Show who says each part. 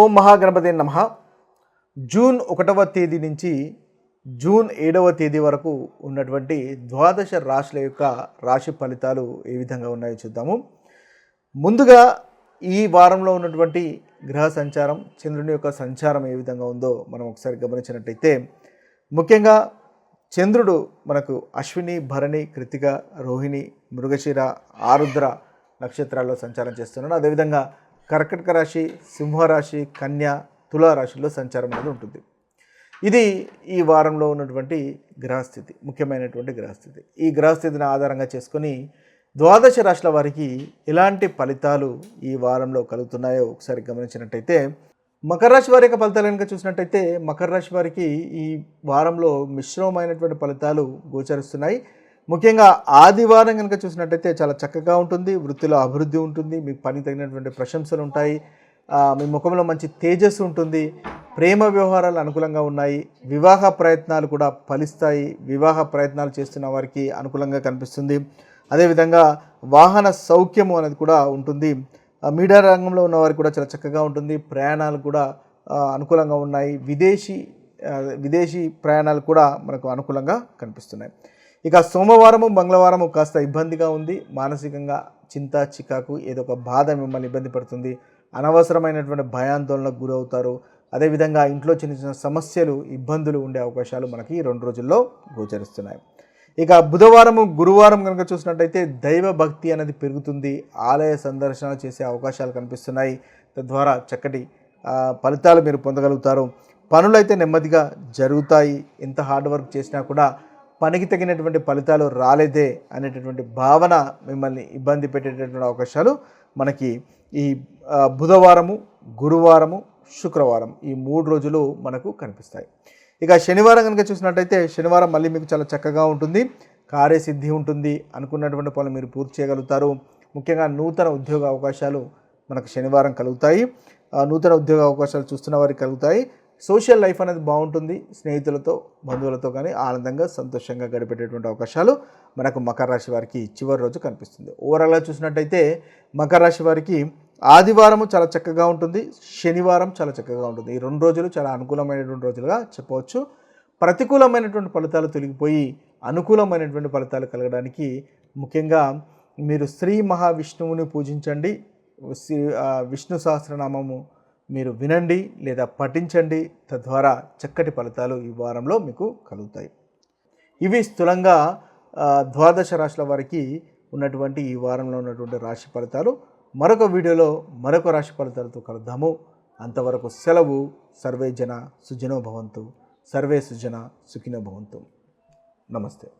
Speaker 1: ఓం మహాగణపతి నమ. జూన్ ఒకటవ తేదీ నుంచి జూన్ ఏడవ తేదీ వరకు ఉన్నటువంటి ద్వాదశ రాశుల యొక్క రాశి ఫలితాలు ఏ విధంగా ఉన్నాయో చూద్దాము. ముందుగా ఈ వారంలో ఉన్నటువంటి గ్రహ సంచారం చంద్రుని యొక్క సంచారం ఏ విధంగా ఉందో మనం ఒకసారి గమనించినట్టయితే ముఖ్యంగా చంద్రుడు మనకు అశ్విని భరణి కృతిక రోహిణి మృగశిర ఆరుద్ర నక్షత్రాల్లో సంచారం చేస్తున్నాడు. అదేవిధంగా కర్కటక రాశి సింహరాశి కన్య తులారాశిలో సంచారం అనేది ఉంటుంది. ఇది ఈ వారంలో ఉన్నటువంటి గ్రహస్థితి ముఖ్యమైనటువంటి గ్రహస్థితి. ఈ గ్రహస్థితిని ఆధారంగా చేసుకొని ద్వాదశ రాశుల వారికి ఎలాంటి ఫలితాలు ఈ వారంలో కలుగుతున్నాయో ఒకసారి గమనించినట్టయితే మకర రాశి వారి యొక్క ఫలితాలు కనుక చూసినట్టయితే మకర రాశి వారికి ఈ వారంలో మిశ్రమమైనటువంటి ఫలితాలు గోచరిస్తున్నాయి. ముఖ్యంగా ఆదివారం కనుక చూసినట్టయితే చాలా చక్కగా ఉంటుంది వృత్తిలో అభివృద్ధి ఉంటుంది మీకు పని తగినటువంటి ప్రశంసలు ఉంటాయి మీ ముఖంలో మంచి తేజస్సు ఉంటుంది ప్రేమ వ్యవహారాలు అనుకూలంగా ఉన్నాయి వివాహ ప్రయత్నాలు కూడా ఫలిస్తాయి వివాహ ప్రయత్నాలు చేస్తున్న వారికి అనుకూలంగా కనిపిస్తుంది. అదేవిధంగా వాహన సౌఖ్యము అనేది కూడా ఉంటుంది. మీడియా రంగంలో ఉన్న వారికి కూడా చాలా చక్కగా ఉంటుంది ప్రయాణాలు కూడా అనుకూలంగా ఉన్నాయి విదేశీ విదేశీ ప్రయాణాలు కూడా మనకు అనుకూలంగా కనిపిస్తున్నాయి. ఇక సోమవారము మంగళవారము కాస్త ఇబ్బందిగా ఉంది. మానసికంగా చింత చికాకు ఏదో ఒక బాధ మిమ్మల్ని ఇబ్బంది పడుతుంది. అనవసరమైనటువంటి భయాందోళనకు గురవుతారు. అదేవిధంగా ఇంట్లో చిన్న చిన్న సమస్యలు ఇబ్బందులు ఉండే అవకాశాలు మనకి ఈ రెండు రోజుల్లో గోచరిస్తున్నాయి. ఇక బుధవారము గురువారం కనుక చూసినట్టయితే దైవ భక్తి అనేది పెరుగుతుంది. ఆలయ సందర్శన చేసే అవకాశాలు కనిపిస్తున్నాయి. తద్వారా చక్కటి ఫలితాలు మీరు పొందగలుగుతారు. పనులైతే నెమ్మదిగా జరుగుతాయి. ఎంత హార్డ్ వర్క్ చేసినా కూడా పనికి తగినటువంటి ఫలితాలు రాలేదే అనేటటువంటి భావన మిమ్మల్ని ఇబ్బంది పెట్టేటటువంటి అవకాశాలు మనకి ఈ బుధవారము గురువారము శుక్రవారం ఈ మూడు రోజులు మనకు కనిపిస్తాయి. ఇక శనివారం కనుక చూసినట్టయితే శనివారం మళ్ళీ మీకు చాలా చక్కగా ఉంటుంది. కార్యసిద్ధి ఉంటుంది. అనుకున్నటువంటి పనులు మీరు పూర్తి చేయగలుగుతారు. ముఖ్యంగా నూతన ఉద్యోగ అవకాశాలు మనకు శనివారం కలుగుతాయి. నూతన ఉద్యోగ అవకాశాలు చూస్తున్న వారికి కలుగుతాయి. సోషల్ లైఫ్ అనేది బాగుంటుంది స్నేహితులతో బంధువులతో కానీ ఆనందంగా సంతోషంగా గడిపేటటువంటి అవకాశాలు మనకు మకర రాశి వారికి చివరి రోజు కనిపిస్తుంది. ఓవరాల్గా చూసినట్టయితే మకర రాశి వారికి ఆదివారము చాలా చక్కగా ఉంటుంది శనివారం చాలా చక్కగా ఉంటుంది. ఈ రెండు రోజులు చాలా అనుకూలమైనటువంటి రోజులుగా చెప్పవచ్చు. ప్రతికూలమైనటువంటి ఫలితాలు తొలగిపోయి అనుకూలమైనటువంటి ఫలితాలు కలగడానికి ముఖ్యంగా మీరు శ్రీ మహావిష్ణువుని పూజించండి. శ్రీ- ఆ, విష్ణు సహస్రనామము మీరు వినండి లేదా పఠించండి తద్వారా చక్కటి ఫలితాలు ఈ వారంలో మీకు కలుగుతాయి. ఇవి స్థూలంగా ద్వాదశ రాశుల వారికి ఉన్నటువంటి ఈ వారంలో ఉన్నటువంటి రాశి ఫలితాలు. మరొక వీడియోలో మరొక రాశి ఫలితాలతో కలుద్దాము. అంతవరకు సెలవు. సర్వే జన సుజనో భవంతు. సర్వే సుజన సుఖినో భవంతు. నమస్తే.